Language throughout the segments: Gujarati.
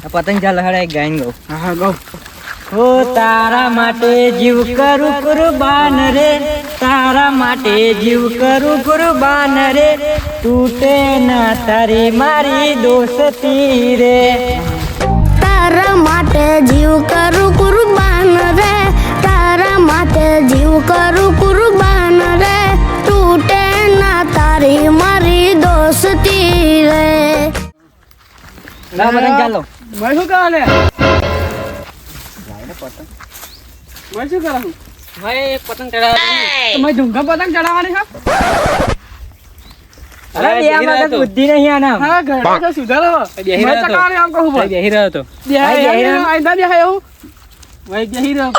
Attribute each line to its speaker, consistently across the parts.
Speaker 1: પતંગ ચાલ હડાય ગાયન ગઉ
Speaker 2: હા હા ગો.
Speaker 1: ઓ તારા માટે જીવ કરું કુરબાન રે. તારા માટે જીવ કરું કુરબાન રે. તૂટે ના તારી મારી દોસ્તી રે.
Speaker 3: તારા માટે જીવ કરું કુરબાન રે. તારા માટે જીવ કરું કુરબાન રે. તૂટે ના તારી મારી દોસ્તી રે.
Speaker 1: ના મને ચાલો
Speaker 2: મેં શું કરા? પતંગ. મેં શું કરા? હું
Speaker 1: ભાઈ પતંગ ચડાવવાની.
Speaker 2: તમે ઢુંગા પતંગ ચડાવવાની છો
Speaker 1: અરે બે મગજ બુદ્ધિ નહીં આના.
Speaker 2: હા ઘરે તો સુધારો
Speaker 1: બેહી રહ્યો તો.
Speaker 2: આમ કહું ભાઈ
Speaker 1: બેહી રહ્યો તો. બેહી રહ્યો.
Speaker 2: આયદા બેહાય એવું ભાઈ બેહી રહ્યો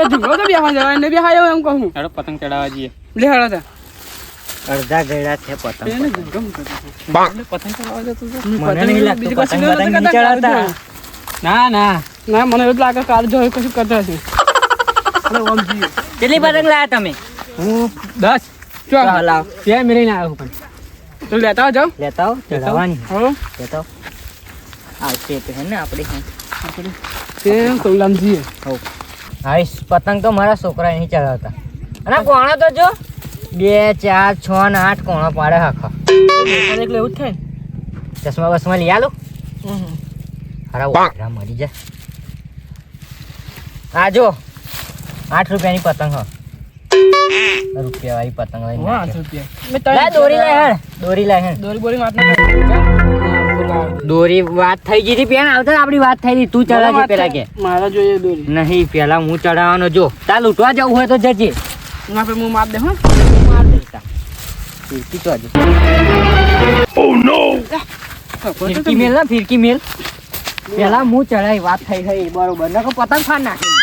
Speaker 2: એ ઢુંગો તો બેહવા જવાય ને બેહાય એમ કહું
Speaker 1: હેડો પતંગ ચડાવવા જઈએ.
Speaker 2: લે તા
Speaker 1: અડધા ગયડા છે પતંગ
Speaker 2: એને પતંગ. ચડાવવા જતો
Speaker 1: મને નહીં લાગતું પતંગ પતંગ નહીં ચડાવતા ના ના.
Speaker 2: ના મને એવું લાગે કાલ જો કશું કરતા જીએ.
Speaker 1: કેટલી પતંગ લાયા તમે?
Speaker 2: હું દસ. ચો
Speaker 1: ચાલ લાવ.
Speaker 2: ત્યાં મેળીને આવ્યો પણ. તો લેતા જાઓ.
Speaker 1: લેતા આવો ચડાવવાની
Speaker 2: હો.
Speaker 1: લેતા આવશે તો હે ને આપણે
Speaker 2: તે
Speaker 1: હાઈશ પતંગ તો મારા છોકરા અહીં ચડાવતા અને કોણા તો જો. બે ચાર છ ને આઠ કોણો પાડે આખા
Speaker 2: એટલે એવું જ થાય
Speaker 1: ચશ્મા બસમાં લઈ આલો? હરા વાઘરા મરી જાય આ જો આઠ રૂપિયાની પતંગ હ. રૂપિયા વાળી પતંગ લઈને આઠ
Speaker 2: રૂપિયા?
Speaker 1: દોરી લાય હે દોરી લાય હેડ.
Speaker 2: દોરી બોરી વાત ના
Speaker 1: દોરી વાત થઈ ગઈ હતી પેન આવતા આપડી વાત થઈ હતી. તું ચડાવજે પેલા કે.
Speaker 2: મારા જોઈએ દોરી.
Speaker 1: નહીં પેલા હું ચડાવવાનો જો. તાર લૂંટવા જવું હોય તો જજે.
Speaker 2: હું આપણે હું માપ દે હો.
Speaker 1: ફિરકી તો આજે ફિરકી મેલ ના ફિરકી મેલ પેલા હું ચડાઈ વાત થઈ ગઈ બરોબર નકો પતંગ ફાડ નાખી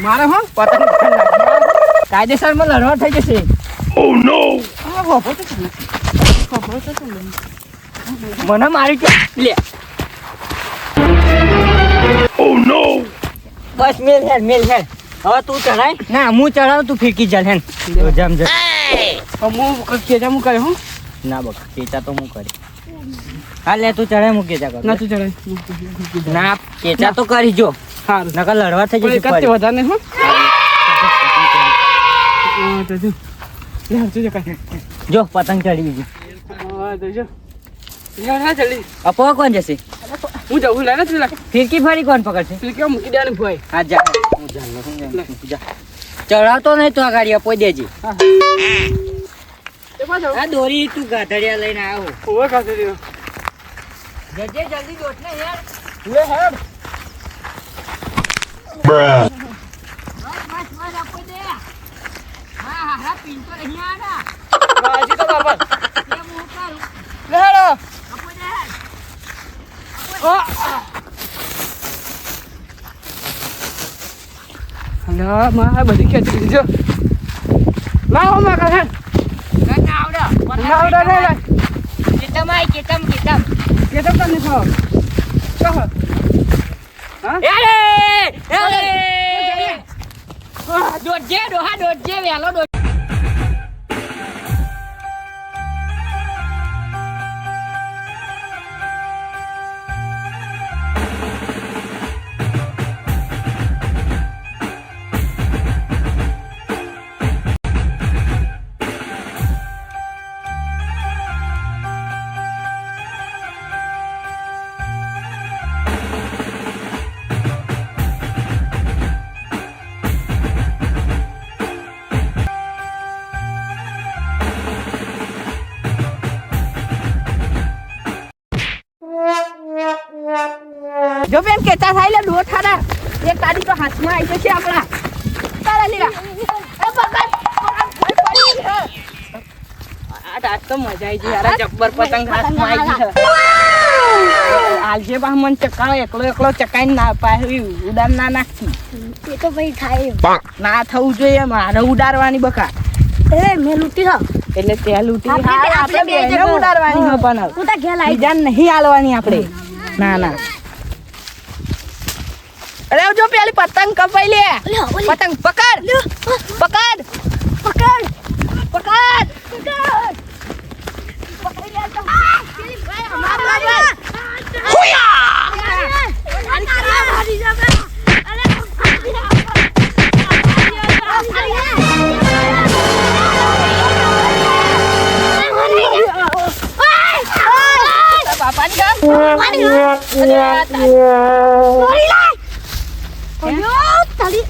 Speaker 2: મારે હો
Speaker 1: પતંગ ફાડ નાખી કાયદેસરમાં લડવા થઈ જશે
Speaker 2: ઓ છે
Speaker 1: મને મારી કે લે બસ મેલ હેડ મેલ હેડ હવે તું ચડાય ના હું ચડાવ તું ફિરકી જલ હેન જમ જમ
Speaker 2: હું કેજા હું? કરે
Speaker 1: ના બકા કેચા તો હું કરી. હા લે તું ચડાય હું કેચા કર.
Speaker 2: ના તું ચડે
Speaker 1: ના કેચા તો કરી જો.
Speaker 2: સારું
Speaker 1: નકર લડવા થઈ જશે
Speaker 2: જ. વધારે હો.
Speaker 1: પતંગ ચડી ગઈ
Speaker 2: હા તો જો લે હા જલ્દી
Speaker 1: અપો કોણ જશે?
Speaker 2: હું જાઉં લે ને તું લે
Speaker 1: ફિરકી ફરી કોણ પકડશે?
Speaker 2: ફિરકી મૂકી દેવાની ભાઈ
Speaker 1: હા જા. હું. જા ચડાવતો નહીં તો આ ગાડી આપો દેજે. આ દોરી તું ગાધડિયા લઈને આવો.
Speaker 2: ઓવે ગાધડિયો
Speaker 1: જજે જલ્દી દોટ ને યાર.
Speaker 2: લે હેડ. રાજી તો બાપા. લે હેડો. હલો માં બધી ખેંચી લીધી જો લાવો માં કાઢે લાવડા લે લે
Speaker 1: કેતમ આય કેતમ કેતમ
Speaker 2: કે તો તને ખાવ કહો હા
Speaker 1: એરે એરે દોડજે ડોહા દોડજે વેલો દોડ
Speaker 4: હાથમાં આવી જશે આપણા. તારા લીલા.
Speaker 2: આજ તો મજા આવી ગઈ યાર. જબ્બર પતંગ હાથમાં આવી ગઈ આજે બા મન એકલો એકલો ચકાઈ ના પાહવી ઉડાર ના નાખી.
Speaker 3: એ તો ભાઈ થાય
Speaker 2: ના થવું જોઈએ મારે ઉડાડવાની બકા.
Speaker 3: એ મેં લૂંટી હા.
Speaker 2: એટલે તે લૂંટી
Speaker 3: આપણે બે- ઉડારવાની.
Speaker 2: ઉડાડવાની પણ
Speaker 3: તા ઘેર
Speaker 2: બીજા નહીં હાલવાની આપણે. ના ના. અરે જો પેલી પતંગ કપાઈ લે. પતંગ પકડ. પકડ.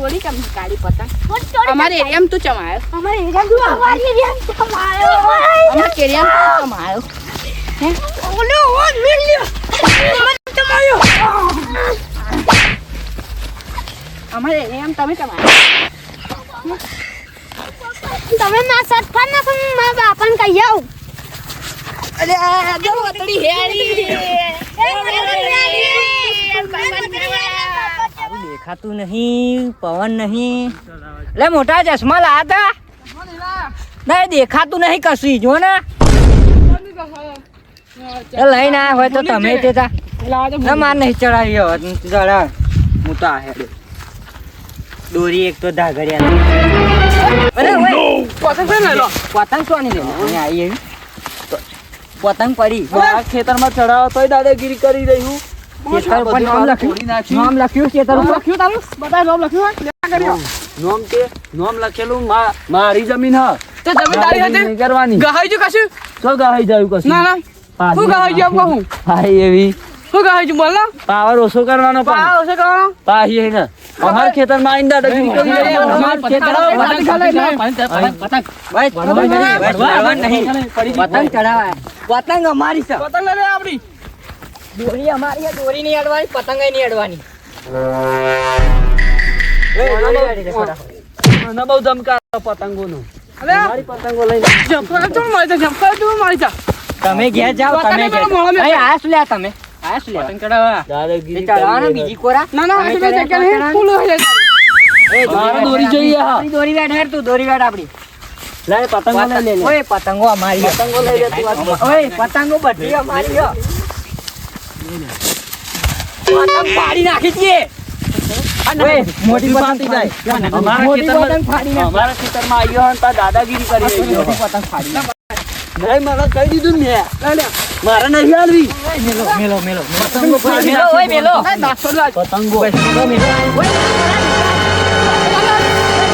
Speaker 4: થોડી કેમ કાળી પતંગ?
Speaker 3: ફોન
Speaker 4: અમારે એરિયામાં તું ચમાયો
Speaker 3: અમારે એરિયા અમારે અમારી એરિયા તમારો
Speaker 4: અમારે કેરિયામાં તું ચમાયો
Speaker 3: ઓલો ઓ મિલ્યો ચમાયો
Speaker 4: અમારે એરિયામાં તમે ચમાયો
Speaker 3: તમે ના સટફા ના તમે મારા બાપન કહી આવ.
Speaker 4: અરે જો વતડી હેરી
Speaker 1: દેખાતું નહીં પવન નહીં. એટલે મોટા ચશ્મા લાયા નહીં ના દેખાતું નહીં કશું જો ને. લઈને આવ્યા હોય તો તમે તે માર નહીં ચડાવી હવે ચડાવ. હું તો આ દોરી એક તો ધાગડિયા
Speaker 2: પતંગ ને
Speaker 1: શું નહીં આવી પતંગ પડી.
Speaker 2: ખેતરમાં ચડાવો તોય દાદાગીરી કરી રહ્યું.
Speaker 1: ખેતર ઉપર નામ લખ્યું? નામ લખ્યું
Speaker 2: લખ્યું તારું? બધા નામ લખ્યું હોય લે કર્યો
Speaker 5: નોમ કે? નોમ લખેલું મારી જમીન હ.
Speaker 2: તો જમીનદારી
Speaker 5: મારી
Speaker 2: હતી?
Speaker 5: કરવાની
Speaker 2: ગહાઈ જો કશું?
Speaker 5: તો ગહાઈ જાયું કશું.
Speaker 2: ના ના.
Speaker 5: પાછી
Speaker 2: ગહાઈ ગયો હું
Speaker 5: હા એવી.
Speaker 2: શું ગહાઈ છું બોલ
Speaker 5: પાવર ઓછો કરવાનો પણ.
Speaker 2: પાવ કરવાનો?
Speaker 5: પાહી હે ને. અમાર ખેતરમાં આઈંદા ડગી નીકળી
Speaker 1: અમાર પતંગ ભાઈ નહીં પતંગ અમારી છે.
Speaker 2: પતંગ લે આપડી
Speaker 1: દોરી અમારી દોરી નહીં અડવાની પતંગ નહીં અડવાની.
Speaker 5: મને બહુ ધમકાર પતંગોનો.
Speaker 2: અરે
Speaker 5: મારી પતંગો લઈને
Speaker 2: જમકા ચમ મારી જા જમકા ચમ મારી જા.
Speaker 1: તમે ઘેર જાઓ તમે ઘેર. આસ લ્યા તમે? આસ લ્યા? પતંગ ચડાવવા.
Speaker 5: દાદાગીરી
Speaker 1: ચડાવવાના બીજી કોરા?
Speaker 2: ના ના
Speaker 1: તમે
Speaker 2: આ જગ્યા નહીં ફૂલ હોય
Speaker 1: એ
Speaker 5: દોરી જોઈએ હા.
Speaker 1: દોરી વેટ હેર તું દોરી વેટ આપડી
Speaker 5: લે પતંગો લઈ લે લે.
Speaker 1: ઓય પતંગો અમારી
Speaker 5: પતંગો લઈ લે તું
Speaker 1: ઓય પતંગો બધી અમારી. પતંગ ફાડી નાખી છીએ મોટી પતંગ
Speaker 5: જાય. અમારા ખેતરમાં-
Speaker 1: પતંગ ફાડી નાખી.
Speaker 5: અમારા ખેતરમાં આવ્યો ને દાદાગીરી કરી
Speaker 1: મોટી પતંગ ફાડી
Speaker 5: નહીં મારે કહી દીધું ને મેં. નહીં આલવી
Speaker 1: મેલો મેલો મેલો પતંગો મેલો ઓય મેલો
Speaker 5: પતંગો
Speaker 1: બસ, મેલો મેલો ઓય.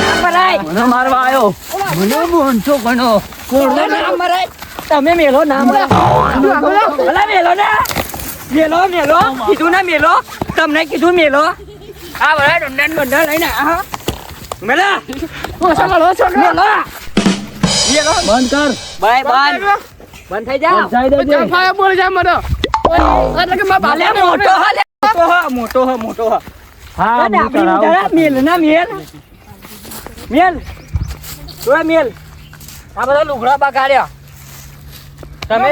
Speaker 1: ના મરાય.
Speaker 5: મને મારવા આવ્યો મને બોનસો
Speaker 1: ના મરાય. તમે મેલો ના મરાય. ભલા મેલો ને મેલો મેલો. કીધું ને મેલો. તમને કીધું મેલો. આ બધા ડંડા ને બંડા લઈને આ હા.
Speaker 2: ઓછો કરો. ઓછો
Speaker 1: મેલો. મેલો.
Speaker 5: બંધ કર.
Speaker 1: બાય બાય બંધ. થઈ
Speaker 2: જમ બોલ જા મરો એટલે કે મારા
Speaker 1: મોટો હલે મોટો હ મોટો હ મોટો હ.
Speaker 5: હા
Speaker 1: મેલ ના મેલ. મેલ. ઓય મેલ. આ બધા લુગડા બગાડ્યા. તમે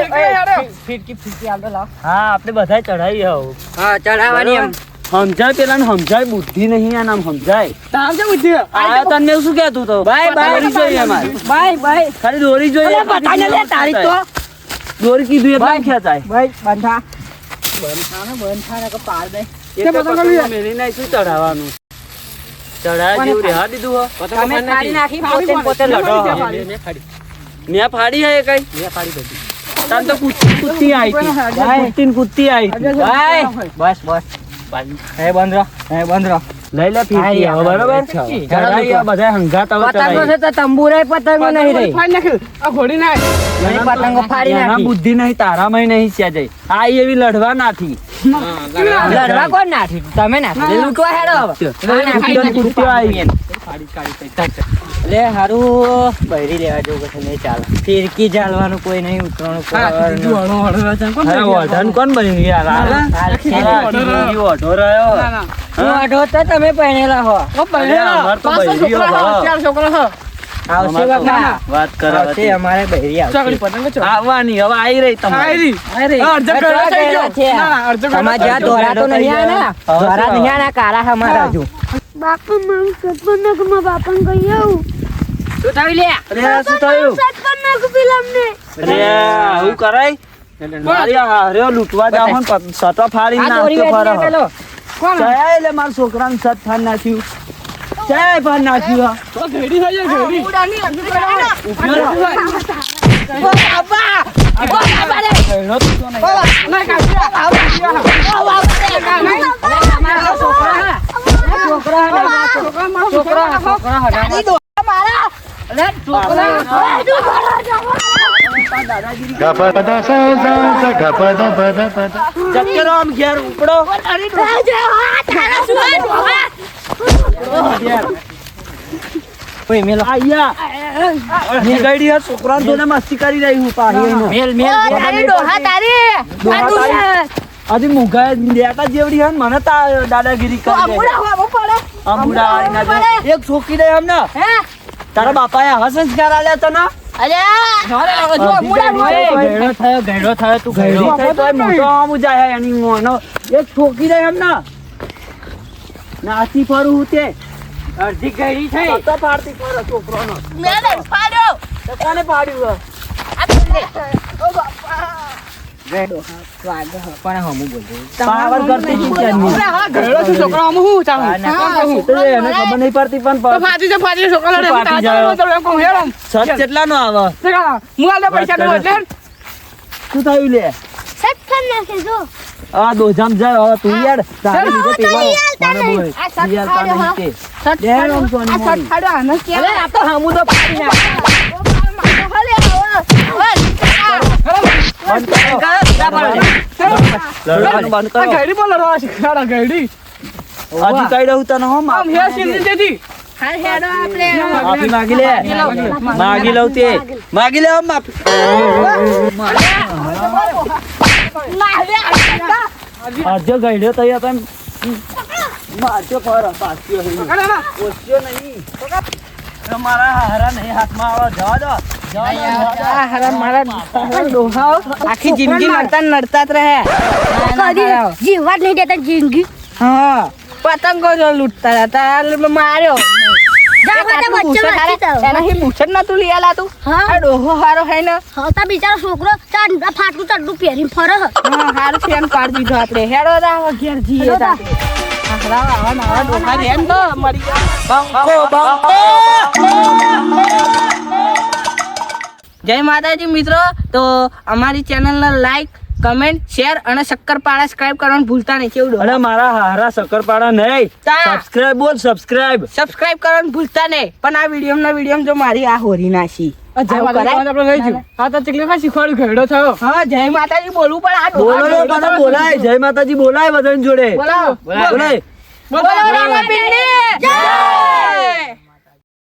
Speaker 1: ફીટકી ફીટકી લાવો.
Speaker 5: હા આપણે બધા ચડાવી આવો.
Speaker 1: હા ચઢાવવાની એમ.
Speaker 5: સમજાય પેલા સમજાય બુદ્ધિ નહીં આ નામ સમજાય.
Speaker 2: તામ છે બુદ્ધિ?
Speaker 5: આ તને શું કહેતું તો?
Speaker 1: બાય બાય
Speaker 5: દોરી જોઈએ અમારે.
Speaker 1: બાય બાય
Speaker 5: ખાલી દોરી જોઈએ
Speaker 1: બતાને લે તારી તો.
Speaker 5: દોરી કીધું એટલે ખેંચાય
Speaker 1: ભાઈ બંધા બંધા ને બંધા. ને કે પાર દે.
Speaker 5: એ તો
Speaker 2: પતંગો
Speaker 5: પતંગ. મેલી નહીં શું ચડાવવાનું ચડાય જેવું રેવા દીધું હો.
Speaker 1: તમે ફાડી નાખી પોતે પોતે લડો.
Speaker 5: મેં ફાડી હે કઈ? મેં ફાડી બધી. તો કુત્તી કુત્તી આવી હતી. કુત્તી ને કુત્તી આવી હતી.
Speaker 1: ભાઈ બસ બસ. હે બંધ રહો. હે બંધ રહો.
Speaker 5: લઈ લે ફીરકી આવો બરોબર? ચડાવી આ બધા હંગાત આવો
Speaker 1: પતંગો છે તો તંબુરાય પતંગો નહીં રહી.
Speaker 2: ફાડી નાખ્યું આ ઘોડી ના
Speaker 1: નહીં પતંગો ફાડી નાખી.
Speaker 5: બુદ્ધિ નહીં તારામાં નહીં સ્યાજય આ એવી લડવા નાથી
Speaker 1: લડવા કોણ નાથી તમે નાખી. લૂંટવા હેડો હવે. આ નાખી.
Speaker 5: કુત્તી ને કુત્તી
Speaker 1: લે હારું બૈરી લેવા જેવું કશું નહીં ચાલે. ફિરકી ચાલવાનું કોઈ નહીં ઉતરવાનું કોઈ
Speaker 5: કોણ બની ગયા
Speaker 1: તમે પહેરેલા હો.
Speaker 5: કરે આવવાની હવે આવી રહી તમારી.
Speaker 2: આયરી. હા, અડધો
Speaker 1: અડધો
Speaker 2: ગળો થઈ ગયો.
Speaker 1: ગળો છે.
Speaker 2: ના, ના, અડધો ગળો
Speaker 1: તમારે
Speaker 2: થઈ
Speaker 1: જ્યાં
Speaker 2: ગયો.
Speaker 1: દોરા તો નહીં આના દોરા નહીં આના કાળા અમારા હજુ.
Speaker 3: બાપા મારું સટફા નાખ મારા બાપાને કહી આવું.
Speaker 1: શું થયું લે.
Speaker 5: અરે શું થયું
Speaker 3: સટફા નાખ પેલા અમને
Speaker 5: અરે આવું કરાય? મારી આ લૂંટવા જાવ સટો ફાડીને નાખતો
Speaker 1: વેચી
Speaker 2: કોણ?
Speaker 5: જય એટલે મારા છોકરાને સટ ફાડ નાખ્યું જય
Speaker 2: તો ઘેડી થઈ જાય, ઘેડી. ના,
Speaker 1: હતા. છોકરા હતા. છોકરા હતા. અરે છોકરા
Speaker 5: દાદાગીરી
Speaker 6: Gapada sa sa sa gapada pada pada.
Speaker 5: ચક્કરો આમ ઘેર ઉપડો.
Speaker 1: ઓય મેલો.
Speaker 5: આયા નીકળી હે છોકરાને જોડે મસ્તી કરી રહી હું પાછી. આજે મુઘા લેટા જેવડી હે મને દાદાગીરી કરી એક છોકરી દે
Speaker 3: અમને
Speaker 5: તારા બાપાએ એ સંસ્કાર આલ્યા તને? છોકરી નાસી ફરું હું તે.
Speaker 1: અડધી ગયડી થઈ.
Speaker 5: તો પાડતી ફરો છોકરોનો.
Speaker 4: મેં નહીં પાડ્યો?
Speaker 5: તો પાડ્યું હે?
Speaker 1: પણ હમું બોલજો
Speaker 5: પાવર કરતી
Speaker 2: ઘરડો છું છોકરો આમ હું
Speaker 5: તો એને ખબર નહીં પડતી પણ
Speaker 2: તો ફાટી છે ફાટી છોકરો
Speaker 5: ફાટી જાય.
Speaker 2: તો
Speaker 5: સચ કેટલાનો આવે
Speaker 2: દેખા, હું આલે પૈસા તો એટલે
Speaker 5: શું થયું લે
Speaker 3: સટકન નાખે જો
Speaker 5: આ દોજામ જાય હવે તું યાર તારે લીધે પેલો મને બોલ.
Speaker 4: આ સટ
Speaker 5: યાર તારે કે.
Speaker 4: સટ
Speaker 5: આમ સોની
Speaker 4: આ સટ. ખાડ્યો આને
Speaker 5: અરે
Speaker 4: કેવાય
Speaker 5: આ તો હમું તો પાડી નાખ. બંધ કરો. બંધ કરો.
Speaker 2: ઘરડી પર લડવા શીખવાડા ઘરડી
Speaker 5: હજી કઈ રહું તને હો
Speaker 2: આમ હે સિંધી તેથી
Speaker 4: હાલ હેડો આપણે.
Speaker 5: માફી માગી લે. માગી લઉં તે. માગી લે આમ માફી. આજે ગઈડ્યો તૈયાર તેમ. મારજો પર પાછ્યો નહીં. ઓછ્યો હારા નહીં હાથમાં આવે જવા દો.
Speaker 2: આખી જિંદગી નડતા નડતા જ રહે.
Speaker 3: જીવવા જ નહીં દેતા જિંદગી.
Speaker 2: હા પતંગો જો લૂંટતા હતા માર્યો.
Speaker 3: છોકરો ફાટલું ચડલું પહેરીને ફરે
Speaker 2: હારું ફેન પાડી દીધો આપણે હેડો ઘેર જઈએ
Speaker 5: બંકો, બંકો.
Speaker 2: જય માતાજી મિત્રો. તો અમારી ચેનલને લાઈક કમેન્ટ શેર અને શક્કરપાળા સબસ્ક્રાઇબ કરવાનું ભૂલતા નહીં. કેવડો
Speaker 5: અરે મારા હારા શક્કરપાળા નહીં. સબસ્ક્રાઇબ બોલ સબસ્ક્રાઇબ
Speaker 2: સબસ્ક્રાઇબ કરવાનું ભૂલતા નહીં. પણ આ વીડિયો ના વીડિયો જો મારી આ હોરી નાસી આવું જય માતાજી બોલવું પણ
Speaker 5: બોલાય જય માતાજી બોલાય બધાની જોડે. બોલાય.
Speaker 2: બોલો રામાપીરની જય!